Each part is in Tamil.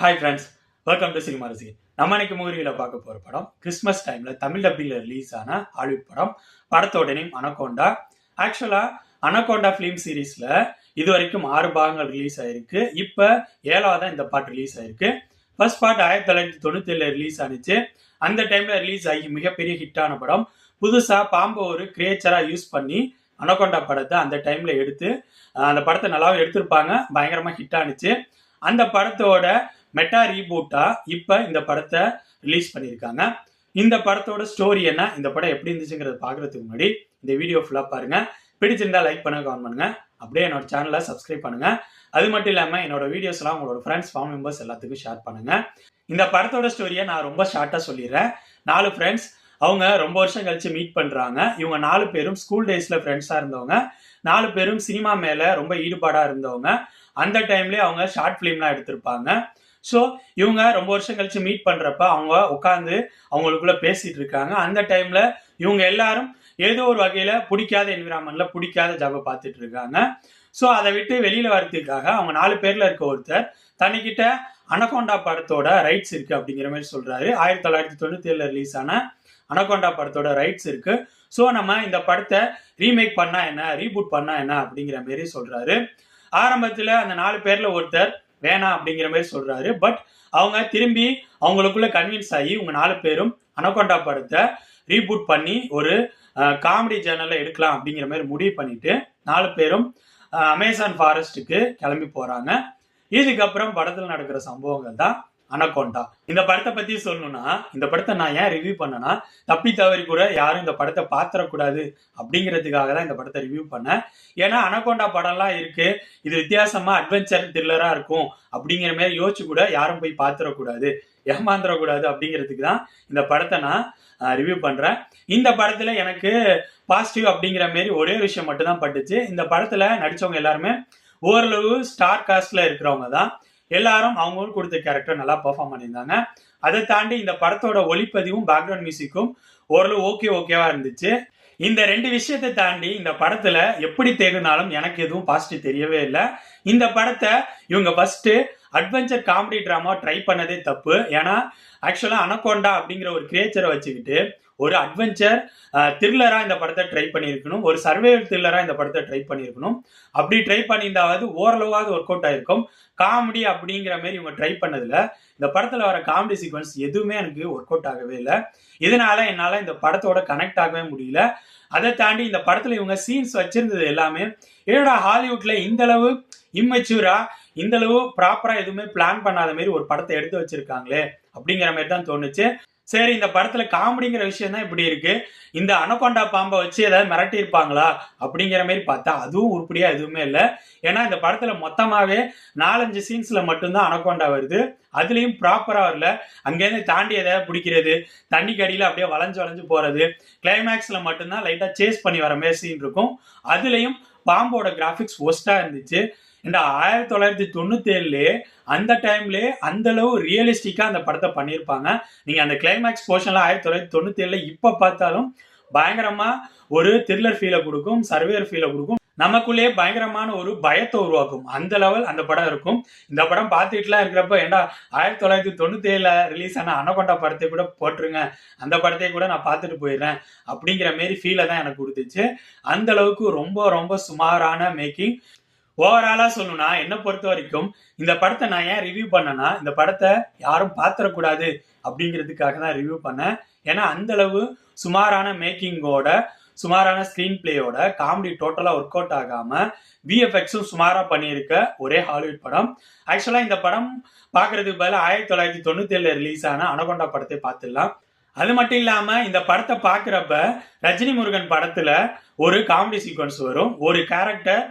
Hi friends welcome to cinema ரசிகை நம்ம இன்னைக்கு மூவியில் பார்க்க போகிற படம் கிறிஸ்மஸ் டைமில் தமிழ் டப்பிங்கில் ரிலீஸ் ஆன ஹாலிவுட் படம் படத்தோட நேம் அனகோண்டா ஆக்சுவலாக அனகோண்டா ஃபிலிம் சீரீஸில் இது வரைக்கும் ஆறு பாகங்கள் ரிலீஸ் ஆயிருக்கு. இப்போ ஏழாவதான் இந்த பாட்டு ரிலீஸ் ஆயிருக்கு. ஃபர்ஸ்ட் பார்ட் ஆயிரத்தி தொள்ளாயிரத்தி தொண்ணூற்றி ரிலீஸ் ஆனிச்சு. அந்த டைமில் ரிலீஸ் ஆகி மிகப்பெரிய ஹிட்டான படம். புதுசாக பாம்பை ஒரு கிரியேச்சராக யூஸ் பண்ணி அனகொண்டா படத்தை அந்த டைமில் எடுத்து அந்த படத்தை நல்லாவே எடுத்திருப்பாங்க. பயங்கரமாக ஹிட் ஆனிச்சு. அந்த படத்தோட மெட்டா ரீபூட்டா இப்ப இந்த படத்தை ரிலீஸ் பண்ணியிருக்காங்க. இந்த படத்தோட ஸ்டோரி என்ன? இந்த படம் எப்படி இருந்துச்சுங்கிறத பாக்குறதுக்கு முன்னாடி இந்த வீடியோ ஃபுல்லா பாருங்க. பிடிச்சிருந்தா லைக் பண்ணுங்க கமெண்ட் பண்ணுங்க. அப்படியே என்னோட சேனலை சப்ஸ்கிரைப் பண்ணுங்க. அது மட்டும் இல்லாம என்னோட வீடியோஸ்லாம் உங்களோட ஃப்ரெண்ட்ஸ் ஃபேமிலி மெம்பர்ஸ் எல்லாத்துக்கும் ஷேர் பண்ணுங்க. இந்த படத்தோட ஸ்டோரியை நான் ரொம்ப ஷார்ட்டா சொல்லிடுறேன். நாலு ஃப்ரெண்ட்ஸ் அவங்க ரொம்ப வருஷம் கழிச்சு மீட் பண்றாங்க. இவங்க நாலு பேரும் ஸ்கூல் டேஸ்ல ஃப்ரெண்ட்ஸா இருந்தவங்க. நாலு பேரும் சினிமா மேல ரொம்ப ஈடுபாடா இருந்தவங்க. அந்த டைம்லயே அவங்க ஷார்ட் ஃபிலிம்லாம் எடுத்திருப்பாங்க. ஸோ இவங்க ரொம்ப வருஷம் கழிச்சு மீட் பண்ணுறப்ப அவங்க உட்காந்து அவங்களுக்குள்ள பேசிட்டு இருக்காங்க. அந்த டைம்ல இவங்க எல்லாரும் ஏதோ ஒரு வகையில பிடிக்காத என்விரான்மெண்ட்ல பிடிக்காத ஜாபை பார்த்துட்டு இருக்காங்க. ஸோ அதை விட்டு வெளியில வரதுக்காக அவங்க நாலு பேர்ல இருக்க ஒருத்தர் தன்னிக்கிட்ட அனகோண்டா படத்தோட ரைட்ஸ் இருக்கு அப்படிங்கிற மாதிரி சொல்றாரு. ஆயிரத்தி தொள்ளாயிரத்தி தொண்ணூத்தி ஏழுல ரிலீஸ் ஆன அனகோண்டா படத்தோட ரைட்ஸ் இருக்கு. ஸோ நம்ம இந்த படத்தை ரீமேக் பண்ணா என்ன ரீபூட் பண்ணா என்ன அப்படிங்கிற மாதிரி சொல்றாரு. ஆரம்பத்துல அந்த நாலு பேர்ல ஒருத்தர் வேணாம் அப்படிங்கிற மாதிரி சொல்றாரு. பட் அவங்க திரும்பி அவங்களுக்குள்ள கன்வின்ஸ் ஆகி உங்க நாலு பேரும் அனகொண்டா படத்தை ரீபூட் பண்ணி ஒரு காமெடி சேனல்ல எடுக்கலாம் அப்படிங்கிற மாதிரி முடிவு பண்ணிட்டு நாலு பேரும் அமேசான் ஃபாரஸ்ட்டுக்கு கிளம்பி போறாங்க. இதுக்கப்புறம் படத்தில் நடக்கிற சம்பவங்கள் தான் அனகோண்டா இந்த படத்தை பத்தி சொல்லணும்னா இந்த படத்தை நான் ஏன் ரிவ்யூ பண்ணேன்னா தப்பி தவறி கூட யாரும் இந்த படத்தை பாத்திரக்கூடாது அப்படிங்கிறதுக்காக தான் இந்த படத்தை ரிவ்யூ பண்ணேன். ஏன்னா அனகோண்டா படம்லாம் இருக்கு. இது வித்தியாசமா அட்வென்ச்சர் த்ரில்லரா இருக்கும் அப்படிங்கிற மாதிரி யோசிச்சு கூட யாரும் போய் பாத்திரக்கூடாது ஏமாந்துடக்கூடாது அப்படிங்கிறதுக்கு தான் இந்த படத்தை நான் ரிவ்யூ பண்றேன். இந்த படத்துல எனக்கு பாசிட்டிவ் அப்படிங்கிற மாதிரி ஒரே விஷயம் மட்டும்தான் பட்டுச்சு. இந்த படத்துல நடிச்சவங்க எல்லாருமே ஓரளவு ஸ்டார் காஸ்ட்ல இருக்கிறவங்க தான் எல்லாரும் அவங்களுக்கு கொடுத்த கேரக்டர் நல்லா பெர்ஃபார்ம் பண்ணியிருந்தாங்க. அதை தாண்டி இந்த படத்தோட ஒளிப்பதிவும் பேக்ரவுண்ட் மியூசிக்கும் ஓரளவு ஓகே ஓகேவா இருந்துச்சு. இந்த ரெண்டு விஷயத்தை தாண்டி இந்த படத்துல எப்படி தேடினாலும் எனக்கு எதுவும் பாசிட்டிவ் தெரியவே இல்லை. இந்த படத்தை இவங்க first adventure comedy drama try பண்ணதே தப்பு. ஏன்னா ஆக்சுவலாக அனகோண்டா அப்படிங்கிற ஒரு கிரியேச்சரை வச்சுக்கிட்டு ஒரு அட்வென்ச்சர் த்ரில்லராக இந்த படத்தை ட்ரை பண்ணியிருக்கணும். ஒரு சர்வேவல் த்ரில்லராக இந்த படத்தை ட்ரை பண்ணியிருக்கணும். அப்படி ட்ரை பண்ணியிருந்தாவது ஓரளவாவது ஒர்க் அவுட் ஆயிருக்கும். காமெடி அப்படிங்கிற மாதிரி இவங்க ட்ரை பண்ணதில் இந்த படத்தில் வர காமெடி சீக்வன்ஸ் எதுவுமே எனக்கு ஒர்க் அவுட் ஆகவே இல்லை. இதனால என்னால் இந்த படத்தோட கனெக்ட் ஆகவே முடியல. அதை தாண்டி இந்த படத்தில் இவங்க சீன்ஸ் வச்சிருந்தது எல்லாமே என்னடா ஹாலிவுட்டில் இந்தளவு இம்மெச்சூராக இந்த அளவு ப்ராப்பரா எதுவுமே பிளான் பண்ணாத மாதிரி ஒரு படத்தை எடுத்து வச்சிருக்காங்களே அப்படிங்கிற மாதிரி தான் தோணுச்சு. சரி இந்த படத்துல காமெடிங்கிற விஷயம் தான் இப்படி இருக்கு. இந்த அனகொண்டா பாம்பை வச்சு ஏதாவது மிரட்டி இருப்பாங்களா அப்படிங்கிற மாதிரி பார்த்தா அதுவும் உருப்படியா எதுவுமே இல்லை. ஏன்னா இந்த படத்துல மொத்தமாவே நாலஞ்சு சீன்ஸ்ல மட்டும்தான் அனகொண்டா வருது. அதுலயும் ப்ராப்பரா வரல. அங்கேருந்து தாண்டி எதாவது பிடிக்கிறது தண்ணி கடியில அப்படியே வளைஞ்சு வளைஞ்சு போறது கிளைமேக்ஸ்ல மட்டும்தான் லைட்டா சேஸ் பண்ணி வர மாதிரி சீன் இருக்கும். அதுலயும் பாம்போட கிராஃபிக்ஸ் ஒஸ்டா இருந்துச்சு. இந்த ஆயிரத்தி தொள்ளாயிரத்தி தொண்ணூத்தி ஏழுலயே அந்த டைம்லயே அந்த அளவு ரியலிஸ்டிக்கா அந்த படத்தை பண்ணியிருப்பாங்க. நீங்க அந்த கிளைமேக்ஸ் போர்ஷன்ல ஆயிரத்தி தொள்ளாயிரத்தி தொண்ணூத்தி ஏழுல இப்ப பார்த்தாலும் பயங்கரமா ஒரு த்ரில்லர் ஃபீலை கொடுக்கும் சர்வேர் ஃபீலை கொடுக்கும். நமக்குள்ளேயே பயங்கரமான ஒரு பயத்தை உருவாக்கும். அந்த லெவல் அந்த படம் இருக்கும். இந்த படம் பார்த்துட்டுலாம் இருக்கிறப்ப ஏண்டா ஆயிரத்தி தொள்ளாயிரத்தி தொண்ணூத்தி ஏழுல ரிலீஸ் ஆன அனகொண்டா படத்தை கூட போட்டுருங்க. அந்த படத்தை கூட நான் பார்த்துட்டு போயிடுறேன். அப்படிங்கிற மாரி ஃபீலை தான் எனக்கு கொடுத்துச்சு. அந்த அளவுக்கு ரொம்ப ரொம்ப சுமாரான மேக்கிங் ஓவராலாக சொல்லணும்னா என்னை பொறுத்த வரைக்கும் இந்த படத்தை நான் ஏன் ரிவ்யூ பண்ணேன்னா இந்த படத்தை யாரும் பார்த்துடக்கூடாது அப்படிங்கிறதுக்காக தான் ரிவ்யூ பண்ணேன். ஏன்னா அந்த அளவு சுமாரான மேக்கிங்கோட சுமாரான ஸ்க்ரீன் பிளேயோட காமெடி டோட்டலா ஒர்க் அவுட் ஆகாம விஎஃப்எக்ஸும் சுமாரா பண்ணியிருக்க ஒரே ஹாலிவுட் படம். ஆக்சுவலா இந்த படம் பார்க்கறதுக்கு பதிலா ஆயிரத்தி தொள்ளாயிரத்தி தொண்ணூத்தி ஏழுல ரிலீஸ் ஆன அனகொண்டா படத்தை பார்த்துடலாம். அது மட்டும் இல்லாம இந்த படத்தை பார்க்குறப்ப ரஜினி முருகன் படத்துல ஒரு காமெடி சீக்வன்ஸ் வரும். ஒரு கேரக்டர்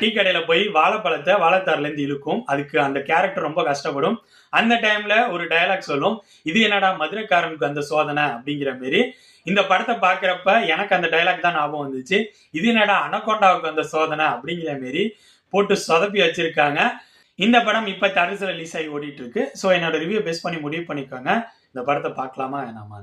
டீ கடையில போய் வாழைப்பழத்தை வாழைத்தாரிலேருந்து இழுக்கும். அதுக்கு அந்த கேரக்டர் ரொம்ப கஷ்டப்படும். அந்த டைம்ல ஒரு டயலாக் சொல்லும் இது என்னடா மதுரைக்காரனுக்கு அந்த சோதனை அப்படிங்கிற மாரி. இந்த படத்தை பாக்குறப்ப எனக்கு அந்த டயலாக் தான் ஞாபகம் வந்துச்சு. இது என்னடா அனகொண்டாவுக்கு அந்த சோதனை அப்படிங்கிற மாரி போட்டு சொதப்பி வச்சிருக்காங்க. இந்த படம் இப்ப தரிசில் ரிலீஸ் ஆகி ஓடிட்டு இருக்கு ஸோ என்னோட ரிவ்யூ பேஸ் பண்ணி முடிவு பண்ணிக்கோங்க. இந்த படத்தை பார்க்கலாமா வேணாமா?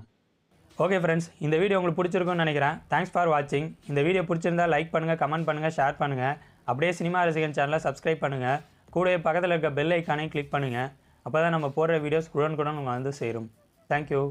ஓகே ஃப்ரெண்ட்ஸ் இந்த வீடியோ உங்களுக்கு பிடிச்சிருக்கும்னு நினைக்கிறேன். தேங்க்ஸ் ஃபார் வாட்சிங் இந்த வீடியோ பிடிச்சிருந்தா லைக் பண்ணுங்கள் கமெண்ட் பண்ணுங்கள் ஷேர் பண்ணுங்கள் அப்படியே சினிமா ரசிகன் சேனலை சப்ஸ்கிரைப் பண்ணுங்கள் கூடவே பக்கத்தில் இருக்க பெல் ஐக்கானையும் கிளிக் பண்ணுங்கள் அப்போ தான் நம்ம போடுற வீடியோஸ் உடனுக்குடன் உங்கள் வந்து சேரும். தேங்க்யூ